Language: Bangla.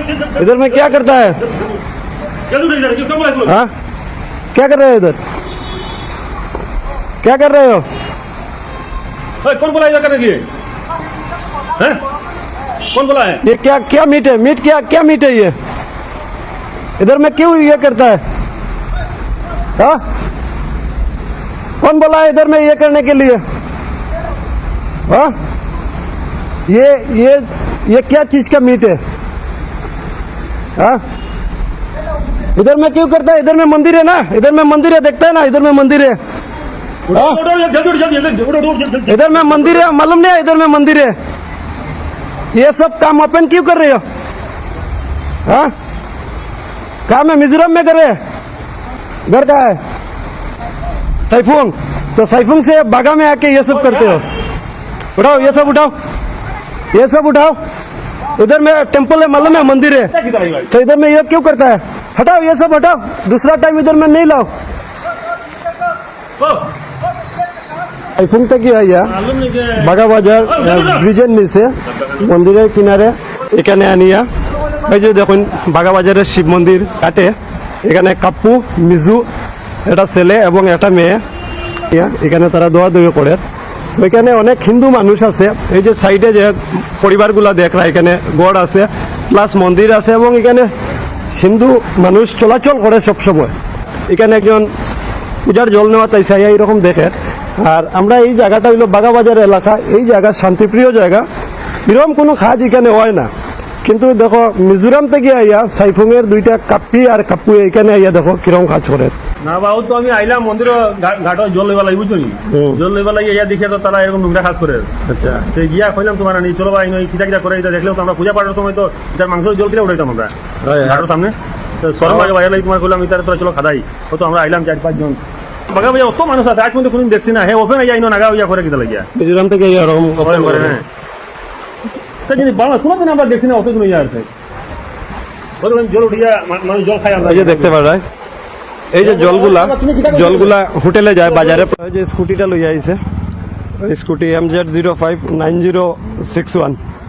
इधर में क्या करता है हाँ क्या कर रहे हो इधर क्या कर रहे हो कौन बोला इधर करने के लिए कौन बोला है ये क्या क्या मीट है मीट क्या क्या मीट है ये इधर में क्यों ये करता है हा? कौन बोला है इधर में ये करने के लिए हा? ये ये ये क्या चीज का मीट है हाँ? इधर में क्यों करता है इधर में मंदिर है ना इधर में मंदिर है देखता है ना इधर में मंदिर है इधर में मंदिर है मालूम नहीं है इधर में मंदिर है ये सब काम अपन क्यों कर रहे हो हाँ काम है मिजोरम में कर रहे हैं घर का है सैफुंग तो सैफुंग से बागा में आके ये सब करते हो उठाओ ये सब उठाओ ये सब उठाओ ইधर মে টেম্পল মে মানে মন্দির এ তো इधर मे ये क्यों करता है हटाओ ये सब हटाओ दूसरा टाइम इधर मे नहीं लाओ আইফোনটা কি হইয়া багаবাজার ডিভিজন নিছে মন্দিরের কিনারে এখানে আনিয়া ভাই যে দেখুন багаবাজারের শিব মন্দির কাটে এখানে কাপু মিজু এটা সেলে এবং এটা মে ইয়া এখানে তারা দোয়া দই পড়েত এখানে অনেক হিন্দু মানুষ আছে এই যে সাইডে যে পরিবারগুলো দেখরা এখানে গড় আছে প্লাস মন্দির আছে এবং এখানে হিন্দু মানুষ চলাচল করে সবসময় এখানে একজন পূজার জল নেওয়া তাই সাইয়া এইরকম দেখে আর আমরা এই জায়গাটা হইলো বাগাবাজার এলাকা এই জায়গা শান্তিপ্রিয় জায়গা এরকম কোনো কাজ এখানে হয় না কিন্তু দেখো মিজোরাম থেকে আইয়া সাইফুং এর দুইটা কাপ্পি আর কাপ্পু এখানে আইয়া দেখো কিরম কাজ করে না বাবু তো আমি আইলাম মন্দির ঘাট জল লইবা লাগি বুঝছো জল লইবা লাগে ইয়া দেখে তো তারা এরকম নোংরা কাজ করে আচ্ছা তো গিয়া কইলাম তোমার নি চলো ভাই নই কিটা কিটা করে এটা দেখলেও তো আমরা পূজা পাঠার সময় তো এটার মাংস জল কিটা উঠাইতাম আমরা ঘাটের সামনে তো সরম আগে ভাই তোমার কইলাম এটা তোরা চলো খাদাই তো আমরা আইলাম চার পাঁচজন বাগা ভাইয়া অত মানুষ আছে আজ পর্যন্ত কোনদিন দেখছি না হ্যাঁ ওপেন আইয়া ইনো নাগা ইয়া করে কিটা লাগিয়া মিজোরাম থেকে এরকম হ্যাঁ। করে তা যদি বাংলা কোনোদিন আমরা দেখছি না অতগুলো ইয়ে আছে জল উঠিয়া মানুষ জল খাই আমরা দেখতে পারায় এই যে জলগুলা জলগুলা হোটেলে যায় বাজারে যে স্কুটিটা লইয়া আইছে scooty M Z zero five nine zero six one